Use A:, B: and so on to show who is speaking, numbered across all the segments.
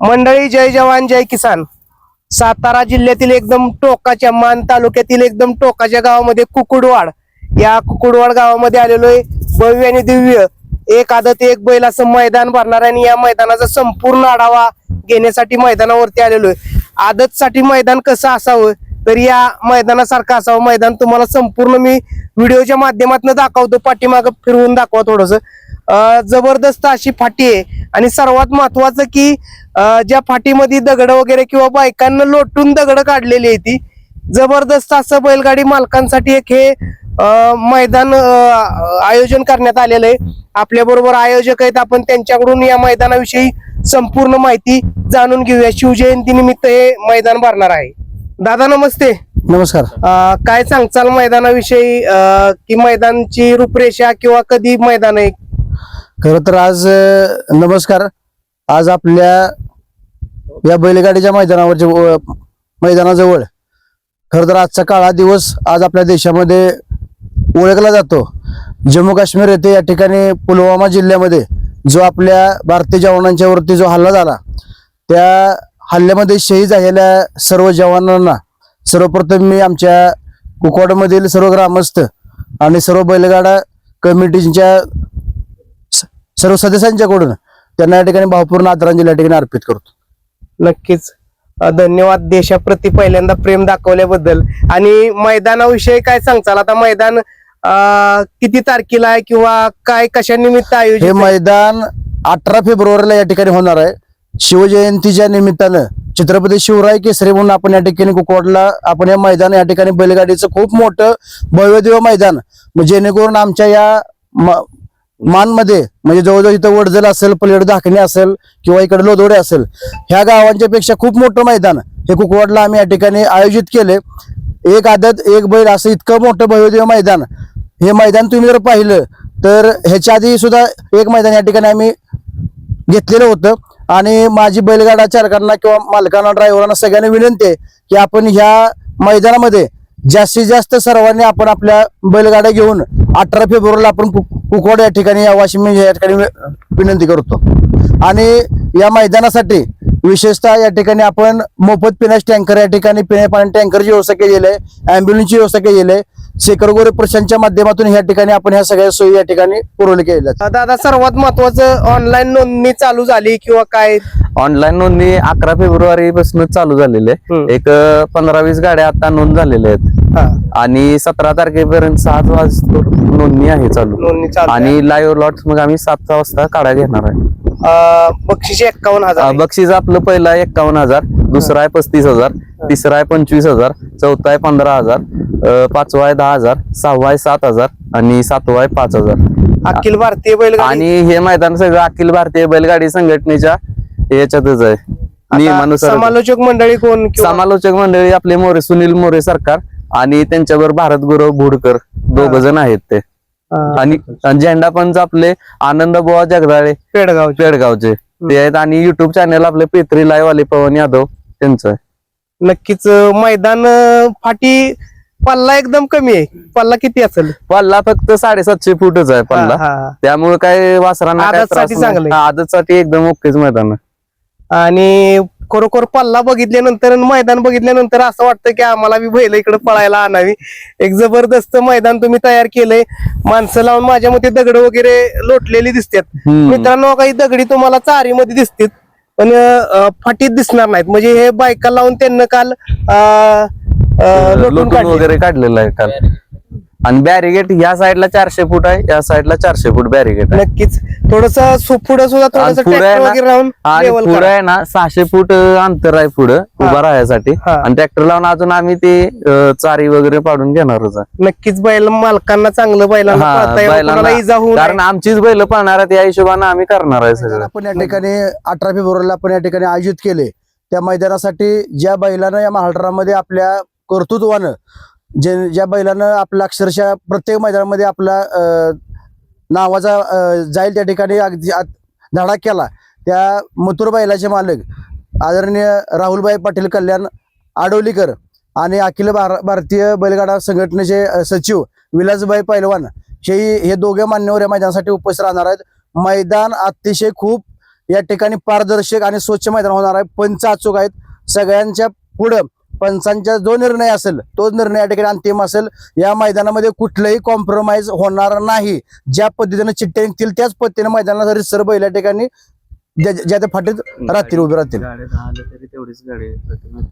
A: मंडळी जय जवान जय किसान. सातारा जिल्ह्यातील एकदम टोकाच्या मान तालुक्यातील एकदम टोकाच्या गावामध्ये कुकुडवाड. या कुकुडवाड गावामध्ये आलेलो आहे भव्य आणि दिव्य एक आदत एक बैल असं मैदान भरणार आहे आणि या मैदानाचा संपूर्ण आढावा घेण्यासाठी मैदानावरती आलेलो आहे आदतसाठी मैदान कसं असावं? तर या मैदानासारखं असावं. मैदान तुम्हाला संपूर्ण मी व्हिडिओच्या माध्यमातून दाखवतो. पाठीमागं फिरवून दाखवा थोडस. जबरदस्त अशी फाटी आहे. आणि सर्वात महत्वाचं की ज्या फाटीमध्ये दगड वगैरे किंवा बायकांना लोटून दगड काढलेली आहे ती जबरदस्त असं बैलगाडी मालकांसाठी एक हे मैदान आयोजन करण्यात आलेलं आहे. आपल्या बरोबर आयोजक आहेत. आपण त्यांच्याकडून या मैदानाविषयी संपूर्ण माहिती जाणून घेऊया. शिवजयंती निमित्त हे मैदान भरणार आहे. दादा नमस्ते.
B: नमस्कार.
A: अं, काय सांगचाल मैदानाविषयी? अं, की मैदानची रूपरेषा किंवा कधी मैदान आहे?
B: खर तर आज अ, नमस्कार. आज आपल्या या बैलगाडीच्या मैदानावरच्या व- मैदानाजवळ. खर तर आजचा काळा दिवस आज आपल्या देशामध्ये ओळखला जातो. जम्मू काश्मीर येथे या ठिकाणी पुलवामा जिल्ह्यामध्ये जो आपल्या भारतीय जवानांच्या वरती जो हल्ला झाला त्या हल्ल्यामध्ये शहीद झालेल्या सर्व जवानांना सर्वप्रथम मी आमच्या कुकवाडमधील सर्व ग्रामस्थ आणि सर्व बैलगाडा कमिटीच्या सर्व सदस्यांच्याकडून त्यांना या ठिकाणी भावपूर्ण आदरांजली या ठिकाणी अर्पित करतो.
A: नक्कीच. धन्यवाद. देशाप्रती पहिल्यांदा प्रेम दाखवल्याबद्दल. आणि मैदानाविषयी काय सांगचाल आता मैदान किती तारखेला आहे किंवा काय कशा निमित्त
B: हे
A: आयोजित आहे?
B: मैदान अठरा फेब्रुवारीला या ठिकाणी होणार आहे. शिवजयंतीच्या निमित्तानं छत्रपती शिवराय केसरी म्हणून आपण या ठिकाणी कुकवाडला आपण हे मैदान या ठिकाणी बैलगाडीचं खूप मोठं भव्यदेव मैदान. जेणेकरून आमच्या या मानमध्ये म्हणजे जवळजवळ इथं वडजल असेल पलीकडे दाखणी असेल किंवा इकडे लोदोडे असेल ह्या गावांच्या पेक्षा खूप मोठं मैदान हे कुकवाडला आम्ही या ठिकाणी आयोजित केले. एक आदत एक बैल असं इतकं मोठं भव्यदेव मैदान. हे मैदान तुम्ही जर पाहिलं तर ह्याच्या आधी सुद्धा एक मैदान या ठिकाणी आम्ही घेतलेलं होतं. आणि माझी बैलगाडा चालकांना किंवा मालकांना ड्रायव्हरांना सगळ्यांना विनंती आहे की आपण ह्या मैदानामध्ये जास्तीत जास्त सर्वांनी आपण आपल्या बैलगाड्या घेऊन अठरा फेब्रुवारीला आपण कु- कुकवाड या ठिकाणी या वाशिम मी या ठिकाणी विनंती करतो. आणि या मैदानासाठी विशेषतः या ठिकाणी आपण मोफत पिण्याचे टँकर या ठिकाणी पिण्या पाणी टँकरची व्यवस्था केलेली आहे अँब्युलन्सची व्यवस्था केलेली आहे. शेखर गोरे प्रशांतच्या माध्यमातून या ठिकाणी आपण ह्या सगळ्या सोयी या ठिकाणी पुरवल्या
A: अं, दादा सर्वात महत्वाचं ऑनलाईन नोंदणी चालू झाली किंवा काय?
C: ऑनलाईन नोंदणी अकरा फेब्रुवारी पासून चालू झालेली आहे. एक पंधरा वीस गाड्या आता नोंद झालेल्या आहेत.
A: हा,
C: आणि सतरा तारखेपर्यंत सात वाजता नोंदणी आहे चालू. आणि लाईव्ह लॉट मग आम्ही सात वाजता काढा घेणार आहे.
A: अं, बक्षीस एक्कावन्न हजार.
C: बक्षीस आपलं पहिलं आहे एक्कावन्न हजार दुसरं आहे पस्तीस हजार. तिसरं आहे पंचवीस हजार चौथा आहे पंधरा हजार पाचवा आहे दहा हजार सहावा आहे सात हजार आणि सातवा आहे पाच हजार.
A: अखिल भारतीय बैलगाडी
C: आणि हे मैदान सगळं अखिल भारतीय बैलगाडी संघटनेच्या याच्यातच आहे. नियमानुसार
A: समालोचक मंडळी कोण
C: समालोचक मंडळी आपले मोरे सुनील मोरे सरकार आणि त्यांच्यावर भारत गुरव भुडकर दोघ जण आहेत ते. आणि आणि झेंडा पंच आपले आनंद बुवा जगदाळे
A: पेडगाव
C: पेडगावचे. ते आहेत आणि युट्यूब चॅनल आपले पेत्री लाईव्ह वाले पवन यादव त्यांचं आहे.
A: नक्कीच मैदान फाटी पल्ला एकदम कमी आहे पल्ला किती असेल
C: पल्ला फक्त साडेसातशे फुटच आहे पल्ला. त्यामुळे काय वासरांना
A: आदतसाठी. चांगलं
C: एकदम ओकेच मैदान.
A: आणि खरोखर पल्ला बघितल्यानंतर मैदान बघितल्यानंतर असं वाटतं की आम्हाला बी बैल इकडे पळायला आणावी एक जबरदस्त मैदान तुम्ही तयार केलंय माणसं लावून माझ्या मते दगड वगैरे लोटलेली दिसतात. मित्रांनो काही दगडी तुम्हाला चारीमध्ये दिसतात पण फाटीत दिसणार नाहीत. म्हणजे हे बायका लावून त्यांना काल अं, अं, लोटून
C: लोटून
A: काढले.
C: वगैरे काढलेलं आहे काल. आणि बॅरिगेट या साईडला चारशे फूट आहे या साईडला चारशे फूट बॅरिगेट आहे.
A: नक्कीच. थोडस पुढे सुद्धा थोडस
C: पुढे आहे
A: ट्रॅक्टर
C: ना-
A: वगैरे राहून
C: आणि
A: लेवल
C: पुढे आहे ना सहाशे फूट अं, अंतर आहे पुढं उभा राहण्यासाठी
A: हा.
C: आणि ट्रॅक्टर लावून अजून आम्ही ते अं, चारी वगैरे पाडून घेणारच आहे.
A: नक्कीच बैल मालकांना चांगलं बैलांना
C: हा,
A: पळता यावं,
C: बैलांना-
A: कोणाला इजा होऊ
C: कारण. आमचीच बैल पाळणार आहेत या हिशोबाने आम्ही करणार आहे
B: मैदान
C: सगळं.
B: आपण या ठिकाणी अठरा फेब्रुवारीला आपण या ठिकाणी आयोजित केले. त्या मैदानासाठी ज्या बैलानं या महाराष्ट्रामध्ये आपल्या कर्तृत्वानं जे ज्या बैलानं आपला अक्षरशः प्रत्येक मैदानामध्ये आपला नावाचा जाईल त्या ठिकाणी अगदी धडा केला. त्या मथुर बैलाचे मालक आदरणीय राहुलभाई पाटील कल्याण आडोलीकर आणि अखिल भार भारतीय बैलगाडा संघटनेचे सचिव विलासभाई पैलवान हे हे दोघे मान्यवर या मैदानासाठी उपस्थित राहणार आहेत. मैदान अतिशय खूप या ठिकाणी पारदर्शक आणि स्वच्छ मैदान होणार आहे. पंच अचूक आहेत. सगळ्यांच्या पुढं पंचांचा जो निर्णय असेल तो निर्णय या ठिकाणी अंतिम असेल. या मैदानामध्ये कुठलंही कॉम्प्रोमाइज होणार नाही. ज्या पद्धतीने चिठ्ठ्या निघतील त्याच पद्धतीने मैदानाला रिसर बैल या ठिकाणी ज्या त्या फाटीत राहतील उभे राहतील.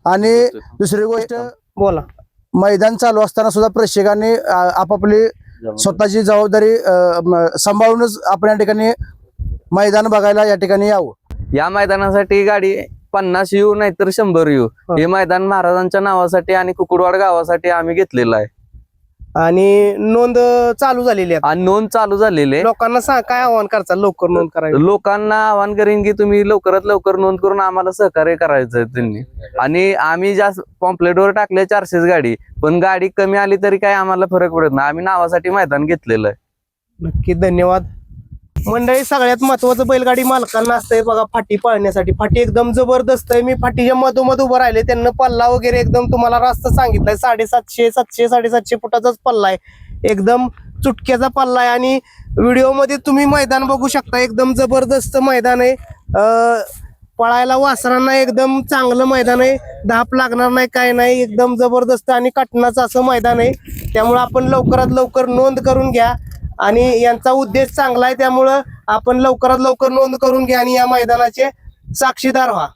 B: आणि दुसरी गोष्ट
A: बोला.
B: मैदान चालू असताना सुद्धा प्रेक्षकांनी आपापली स्वतःची जबाबदारी सांभाळूनच आपण या ठिकाणी मैदान बघायला या ठिकाणी यावं.
C: या मैदानासाठी गाडी पन्नास येऊ नाहीतर शंभर येऊ. हे. मैदान महाराजांच्या नावासाठी आणि कुकुडवाड गावासाठी आम्ही घेतलेलं आहे.
A: आणि नोंद चालू झालेली आहे.
C: आणि नोंद चालू झालेली आहे.
A: लोकांना सांग काय आव्हान करता? लवकर नोंद करायला.
C: लोकांना आवाहन करेन की तुम्ही लवकरात लवकर नोंद करून आम्हाला सहकार्य करायचं त्यांनी. आणि आम्ही जास्त पॉम्पलेटवर टाकले चारशेच गाडी पण गाडी कमी आली तरी काय आम्हाला फरक पडत नाही. आम्ही नावासाठी मैदान घेतलेलं आहे.
A: नक्की धन्यवाद. मंडळी सगळ्यात महत्वाचं बैलगाडी मालकांना असतंय बघा फाटी पाळण्यासाठी. फाटी एकदम जबरदस्त आहे. मी फाटीच्या मधोमध उभं राहिले त्यांना पल्ला वगैरे एकदम तुम्हाला रास्त सांगितलाय. साडेसातशे सातशे साडेसातशे फुटाचाच पल्ला आहे. एकदम चुटक्याचा पल्ला आहे. आणि व्हिडिओमध्ये तुम्ही मैदान बघू शकता. एकदम जबरदस्त मैदान आहे. पळायला वासरांना एकदम चांगलं मैदान आहे. धाप लागणार नाही काय नाही. एकदम जबरदस्त आणि कटनाचं असं मैदान आहे. त्यामुळे आपण लवकरात लवकर नोंद करून घ्या. आणि यांचा उद्देश चांगला आहे त्यामुळं आपण लवकरात लवकर नोंद करून घ्या आणि या मैदानाचे साक्षीदार व्हा.